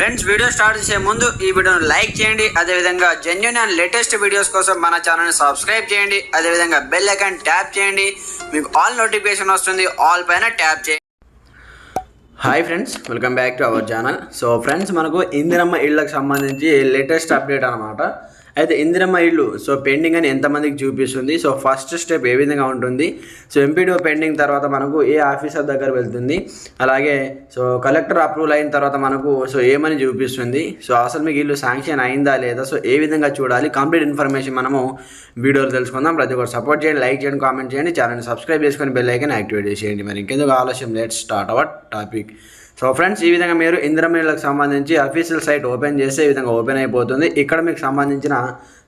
Friends video start చేసే ముందు ఈ వీడియోను లైక్ చేయండి. అదేవిధంగా జెన్యున్ అండ్ లేటెస్ట్ వీడియోస్ కోసం మన ఛానల్ని సబ్స్క్రైబ్ చేయండి. అదేవిధంగా బెల్ ఐకాన్ ట్యాప్ చేయండి. మీకు ఆల్ నోటిఫికేషన్ వస్తుంది. ఆల్ పైన ట్యాప్ చేయండి. Hi friends welcome back to our channel so friends మనకు ఇందిరమ్మ ఇళ్ళకి సంబంధించి లేటెస్ట్ అప్డేట్ అనమాట అయితే ఇందిరమ్మ ఇల్లు సో పెండింగ్ అని ఎంతమందికి చూపిస్తుంది? సో ఫస్ట్ స్టెప్ ఏ విధంగా ఉంటుంది? సో ఎంపీడీఓ పెండింగ్ తర్వాత మనకు ఏ ఆఫీసర్ దగ్గర వెళ్తుంది? అలాగే సో కలెక్టర్ అప్రూవల్ అయిన తర్వాత మనకు సో ఏమని చూపిస్తుంది? సో అసలు మీకు ఇల్లు శాంక్షన్ అయిందా లేదా? సో ఏ విధంగా చూడాలి? కంప్లీట్ ఇన్ఫర్మేషన్ మనము వీడియోలో తెలుసుకుందాం. ప్రతి ఒక్కరు సపోర్ట్ చేయండి లైక్ చేయండి కామెంట్ చేయండి. ఛానల్ని సబ్స్క్రైబ్ చేసుకొని బెల్ ఐకన్ యాక్టివేట్ చేసేయండి. మరి ఇంకెందుకు ఆలస్యం? Let start our topic. So friends ఈ విధంగా మీరు ఇంద్రమీలకు సంబంధించి అఫీషియల్ సైట్ ఓపెన్ చేస్తే ఈ విధంగా ఓపెన్ అయిపోతుంది. ఇక్కడ మీకు సంబంధించిన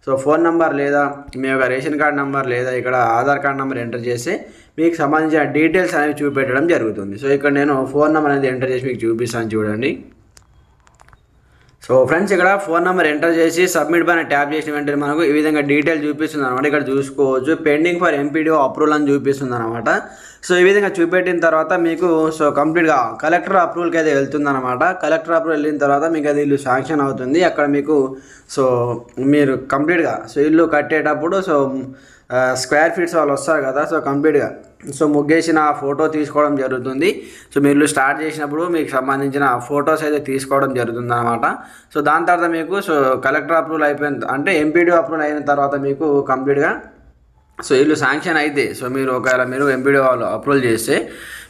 సో ఫోన్ నెంబర్ లేదా మీ యొక్క రేషన్ కార్డ్ నెంబర్ లేదా ఇక్కడ ఆధార్ కార్డ్ నెంబర్ ఎంటర్ చేస్తే మీకు సంబంధించిన డీటెయిల్స్ అనేవి చూపెట్టడం జరుగుతుంది. సో ఇక్కడ నేను ఫోన్ నెంబర్ అనేది ఎంటర్ చేసి మీకు చూపిస్తాను చూడండి. సో ఫ్రెండ్స్ ఇక్కడ ఫోన్ నెంబర్ ఎంటర్ చేసి సబ్మిట్ పైన ట్యాప్ చేసిన వెంటనే మనకు ఈ విధంగా డీటెయిల్ చూపిస్తుంది అనమాట ఇక్కడ చూసుకోవచ్చు. పెండింగ్ ఫర్ ఎంపీడీఓ అప్రూవల్ అని చూపిస్తుంది అనమాట సో ఈ విధంగా చూపెట్టిన తర్వాత మీకు సో కంప్లీట్గా కలెక్టర్ అప్రూవల్కి అయితే వెళ్తుంది అనమాట కలెక్టర్ అప్రూవల్ వెళ్ళిన తర్వాత మీకు అది ఇల్లు శాంక్షన్ అవుతుంది. అక్కడ మీకు సో మీరు కంప్లీట్గా సో ఇల్లు కట్టేటప్పుడు సో స్క్వేర్ ఫీట్స్ వాళ్ళు వస్తారు కదా సో కంప్లీట్గా. సో ముగ్గేసిన ఫోటో తీసుకోవడం జరుగుతుంది. సో మీరు స్టార్ట్ చేసినప్పుడు మీకు సంబంధించిన ఫొటోస్ అయితే తీసుకోవడం జరుగుతుంది అనమాట సో దాని తర్వాత మీకు సో కలెక్టర్ అప్రూవల్ అయిపోయిన అంటే ఎంపీడీ అప్రూవల్ అయిన తర్వాత మీకు కంప్లీట్గా సో ఇల్లు శాంక్షన్ అయితే. సో మీరు ఒకవేళ మీరు ఎంపీడీ వాళ్ళు అప్రూవల్ చేస్తే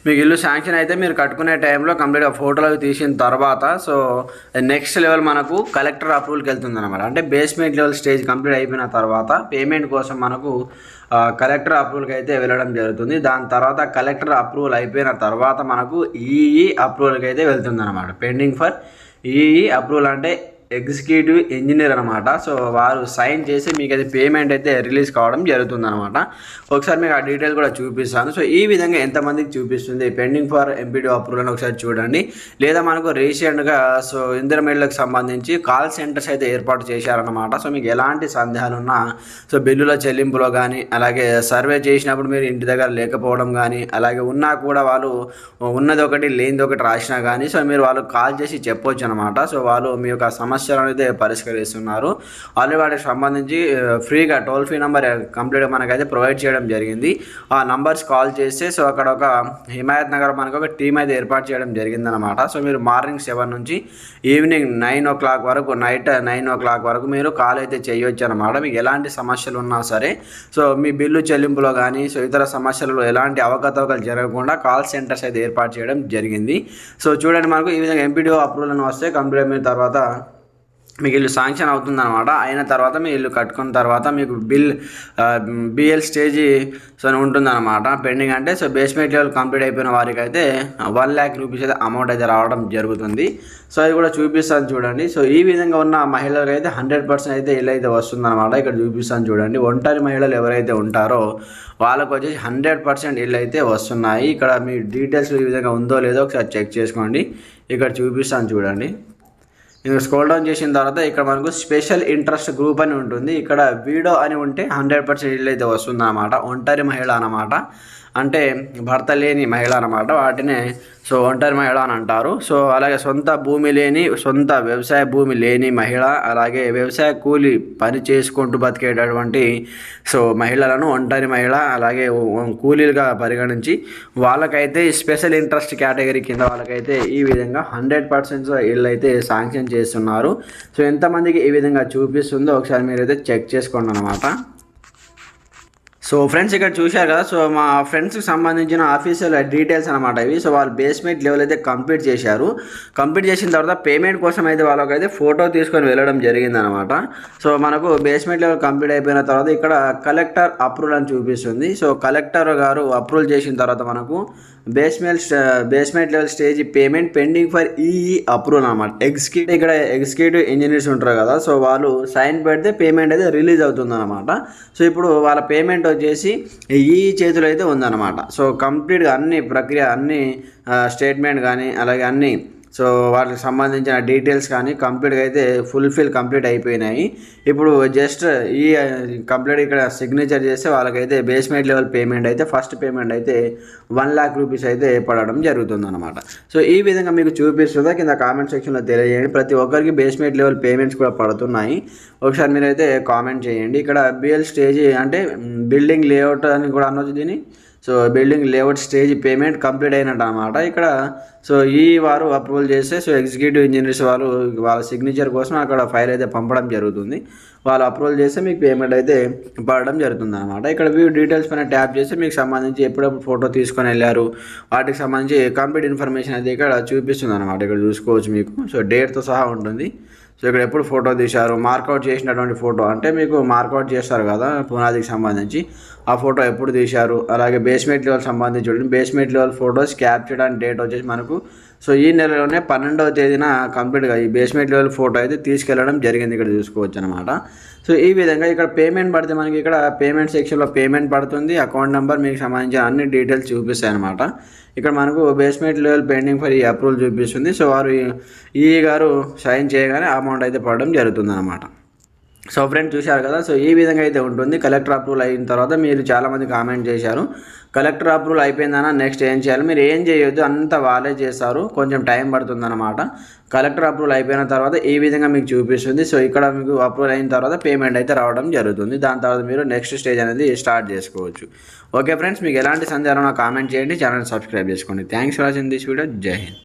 మీకు ఇల్లు శాంక్షన్ అయితే మీరు కట్టుకునే టైంలో కంప్లీట్గా ఫోటోలు అవి తీసిన తర్వాత సో నెక్స్ట్ లెవెల్ మనకు కలెక్టర్ అప్రూవల్కి వెళ్తుంది అనమాట అంటే బేస్మెంట్ లెవెల్ స్టేజ్ కంప్లీట్ అయిపోయిన తర్వాత పేమెంట్ కోసం మనకు కలెక్టర్ అప్రూవల్కి అయితే వెళ్ళడం జరుగుతుంది. దాని తర్వాత కలెక్టర్ అప్రూవల్ అయిపోయిన తర్వాత మనకు ఈఈ అప్రూవల్కి అయితే వెళ్తుంది అనమాట పెండింగ్ ఫర్ ఈఈ అప్రూవల్ అంటే ఎగ్జిక్యూటివ్ ఇంజనీర్ అనమాట సో వారు సైన్ చేసి మీకు అది పేమెంట్ అయితే రిలీజ్ కావడం జరుగుతుంది అనమాట ఒకసారి మీకు ఆ డీటెయిల్ కూడా చూపిస్తాను. సో ఈ విధంగా ఎంతమందికి చూపిస్తుంది? పెండింగ్ ఫర్ ఎంపీడీ అప్రూవల్ అని ఒకసారి చూడండి. లేదా మనకు రీసెంట్గా సో ఇందిరమేళ్ళకు సంబంధించి కాల్ సెంటర్స్ అయితే ఏర్పాటు చేశారనమాట సో మీకు ఎలాంటి సందేహాలు ఉన్నా సో బిల్లుల చెల్లింపులో కానీ అలాగే సర్వే చేసినప్పుడు మీరు ఇంటి దగ్గర లేకపోవడం కానీ అలాగే ఉన్నా కూడా వాళ్ళు ఉన్నది ఒకటి లేనిది ఒకటి రాసినా కానీ సో మీరు వాళ్ళు కాల్ చేసి చెప్పొచ్చు అనమాట సో వాళ్ళు మీ యొక్క సమస్య సమస్యలను అయితే పరిష్కరిస్తున్నారు. ఆల్రెడీ వాటికి సంబంధించి ఫ్రీగా టోల్ ఫ్రీ నెంబర్ కంప్లీట్గా మనకైతే ప్రొవైడ్ చేయడం జరిగింది. ఆ నంబర్స్ కాల్ చేస్తే సో అక్కడ ఒక హిమాయత్ నగర్ మనకు ఒక టీం అయితే ఏర్పాటు చేయడం జరిగిందనమాట సో మీరు మార్నింగ్ సెవెన్ నుంచి ఈవినింగ్ నైన్ ఓ క్లాక్ వరకు నైట్ నైన్ ఓ క్లాక్ వరకు మీరు కాల్ అయితే చేయొచ్చు అనమాట మీకు ఎలాంటి సమస్యలు ఉన్నా సరే సో మీ బిల్లు చెల్లింపులో కానీ సో ఇతర సమస్యలలో ఎలాంటి అవకతవకలు జరగకుండా కాల్ సెంటర్స్ అయితే ఏర్పాటు చేయడం జరిగింది. సో చూడండి మనకు ఈ విధంగా ఎంపీడీఓ అప్రూవల్ అని వస్తే కంప్లీట్ అయిన తర్వాత మీకు ఇల్లు శాంక్షన్ అవుతుందన్నమాట. అయిన తర్వాత మీ ఇల్లు కట్టుకున్న తర్వాత మీకు బిల్ బిఎల్ స్టేజీ సో ఉంటుందన్నమాట. పెండింగ్ అంటే సో బేస్మెంట్ లెవెల్ కంప్లీట్ అయిపోయిన వారికి అయితే వన్ ల్యాక్ రూపీస్ అయితే అమౌంట్ అయితే రావడం జరుగుతుంది. సో అది కూడా చూపిస్తాను చూడండి. సో ఈ విధంగా ఉన్న మహిళలకు అయితే హండ్రెడ్ పర్సెంట్ అయితే ఇల్లు అయితే వస్తుందన్నమాట. ఇక్కడ చూపిస్తాను చూడండి. ఒంటరి మహిళలు ఎవరైతే ఉంటారో వాళ్ళకు వచ్చేసి హండ్రెడ్ పర్సెంట్ ఇల్లు అయితే వస్తున్నాయి. ఇక్కడ మీ డీటెయిల్స్ ఈ విధంగా ఉందో లేదో ఒకసారి చెక్ చేసుకోండి. ఇక్కడ చూపిస్తాను చూడండి. నేను స్క్రోల్ డౌన్ చేసిన తర్వాత ఇక్కడ మనకు స్పెషల్ ఇంట్రెస్ట్ గ్రూప్ అని ఉంటుంది. ఇక్కడ వీడో అని ఉంటే హండ్రెడ్ పర్సెంట్ ఇల్లు అయితే వస్తుంది అనమాట ఒంటరి మహిళ అనమాట అంటే భర్త లేని మహిళ అనమాట వాటినే సో ఒంటరి మహిళ అని అంటారు. సో అలాగే సొంత భూమి లేని సొంత వ్యవసాయ భూమి లేని మహిళ అలాగే వ్యవసాయ కూలి పని చేసుకుంటూ బతికేటటువంటి సో మహిళలను ఒంటరి మహిళ అలాగే కూలీలుగా పరిగణించి వాళ్ళకైతే స్పెషల్ ఇంట్రెస్ట్ కేటగిరీ కింద వాళ్ళకైతే ఈ విధంగా హండ్రెడ్ పర్సెంట్ వీళ్ళు అయితే శాంక్షన్ చేస్తున్నారు. సో ఎంతమందికి ఈ విధంగా చూపిస్తుందో ఒకసారి మీరైతే చెక్ చేసుకోండి అనమాట సో ఫ్రెండ్స్ ఇక్కడ చూశారు కదా? సో మా ఫ్రెండ్స్కి సంబంధించిన ఆఫీషియల్ డీటెయిల్స్ అనమాట ఇవి. సో వాళ్ళు బేస్మెంట్ లెవెల్ అయితే కంప్లీట్ చేశారు. కంప్లీట్ చేసిన తర్వాత పేమెంట్ కోసం అయితే వాళ్ళకైతే ఫోటో తీసుకొని వెళ్ళడం జరిగిందనమాట సో మనకు బేస్మెంట్ లెవెల్ కంప్లీట్ అయిపోయిన తర్వాత ఇక్కడ కలెక్టర్ అప్రూవల్ అని చూపిస్తుంది. సో కలెక్టర్ గారు అప్రూవల్ చేసిన తర్వాత మనకు basement basement level stage payment pending for EE approval అనమాట ఎగ్జిక్యూటివ్ ఇక్కడ ఎగ్జిక్యూటివ్ ఇంజనీర్స్ ఉంటారు కదా సో వాళ్ళు సైన్ పెడితే పేమెంట్ అయితే రిలీజ్ అవుతుంది అనమాట సో ఇప్పుడు వాళ్ళ పేమెంట్ వచ్చేసి ఈ చేతిలో అయితే ఉందన్నమాట. సో కంప్లీట్గా అన్ని ప్రక్రియ అన్ని uh, స్టేట్మెంట్ కానీ అలాగే అన్ని సో వాటికి సంబంధించిన డీటెయిల్స్ కానీ కంప్లీట్గా అయితే ఫుల్ఫిల్ కంప్లీట్ అయిపోయినాయి. ఇప్పుడు జస్ట్ ఈ కంప్లీట్ ఇక్కడ సిగ్నేచర్ చేస్తే వాళ్ళకైతే బేస్మెంట్ లెవెల్ పేమెంట్ అయితే ఫస్ట్ పేమెంట్ అయితే వన్ లాక్ రూపీస్ అయితే పడడం జరుగుతుంది అనమాట సో ఈ విధంగా మీకు చూపిస్తుందా? కింద కామెంట్ సెక్షన్లో తెలియజేయండి. ప్రతి ఒక్కరికి బేస్మెంట్ లెవెల్ పేమెంట్స్ కూడా పడుతున్నాయి. ఒకసారి మీరైతే కామెంట్ చేయండి. ఇక్కడ బిఎల్ స్టేజ్ అంటే బిల్డింగ్ లేఅవుట్ అని కూడా అనొచ్చు దీన్ని. So building layout stage payment complete అయినట్టు అనమాట ఇక్కడ సో ఈ వారు అప్రూవల్ చేస్తే సో ఎగ్జిక్యూటివ్ ఇంజనీర్స్ వారు వాళ్ళ సిగ్నేచర్ కోసం అక్కడ ఫైల్ అయితే పంపడం జరుగుతుంది. వాళ్ళు అప్రూవల్ చేస్తే మీకు పేమెంట్ అయితే పడడం జరుగుతుంది అనమాట ఇక్కడ వ్యూ డీటెయిల్స్ పైన ట్యాప్ చేస్తే మీకు సంబంధించి ఎప్పుడెప్పుడు ఫోటో తీసుకొని వెళ్ళారు. వాటికి సంబంధించి కంప్లీట్ ఇన్ఫర్మేషన్ అయితే ఇక్కడ చూపిస్తుంది అనమాట ఇక్కడ చూసుకోవచ్చు మీకు. సో డేట్తో సహా ఉంటుంది. సో ఇక్కడ ఎప్పుడు ఫోటో తీశారు? మార్కౌట్ చేసినటువంటి ఫోటో. అంటే మీకు మార్కౌట్ చేస్తారు కదా పునాదికి సంబంధించి. ఆ ఫోటో ఎప్పుడు తీశారు? అలాగే బేస్మెంట్ లెవెల్ సంబంధించి చూడండి. Basement level photos captured and date వచ్చేసి మనకు. సో ఈ నెలలోనే పన్నెండవ తేదీన కంప్లీట్గా ఈ బేస్మెంట్ లెవెల్ ఫోటో అయితే తీసుకెళ్ళడం జరిగింది. ఇక్కడ చూసుకోవచ్చు అనమాట సో ఈ విధంగా ఇక్కడ పేమెంట్ పడితే మనకి ఇక్కడ పేమెంట్ సెక్షన్లో పేమెంట్ పడుతుంది. అకౌంట్ నెంబర్ మీకు సంబంధించిన అన్ని డీటెయిల్స్ చూపిస్తాయి అనమాట ఇక్కడ మనకు basement level pending for E approval చూపిస్తుంది. సో వారు ఈ గారు సైన్ చేయగానే అమౌంట్ అయితే పడడం జరుగుతుంది అనమాట సో ఫ్రెండ్ చూశారు కదా సో ఈ విధంగా అయితే ఉంటుంది. కలెక్టర్ అప్రూవల్ అయిన తర్వాత మీరు చాలామంది కామెంట్ చేశారు. కలెక్టర్ అప్రూవల్ అయిపోయిందన్నా నెక్స్ట్ ఏం చేయాలి? మీరు ఏం చేయొద్దు అంతా వాళ్ళే చేస్తారు. కొంచెం టైం పడుతుందన్నమాట. కలెక్టర్ అప్రూవల్ అయిపోయిన తర్వాత ఈ విధంగా మీకు చూపిస్తుంది. సో ఇక్కడ మీకు అప్రూవల్ అయిన తర్వాత పేమెంట్ అయితే రావడం జరుగుతుంది. దాని తర్వాత మీరు నెక్స్ట్ స్టేజ్ అనేది స్టార్ట్ చేసుకోవచ్చు. ఓకే ఫ్రెండ్స్ మీకు ఎలాంటి సందేహం కామెంట్ చేయండి. ఛానల్ సబ్స్క్రైబ్ చేసుకోండి. Thanks for watching this video. Jai Hind.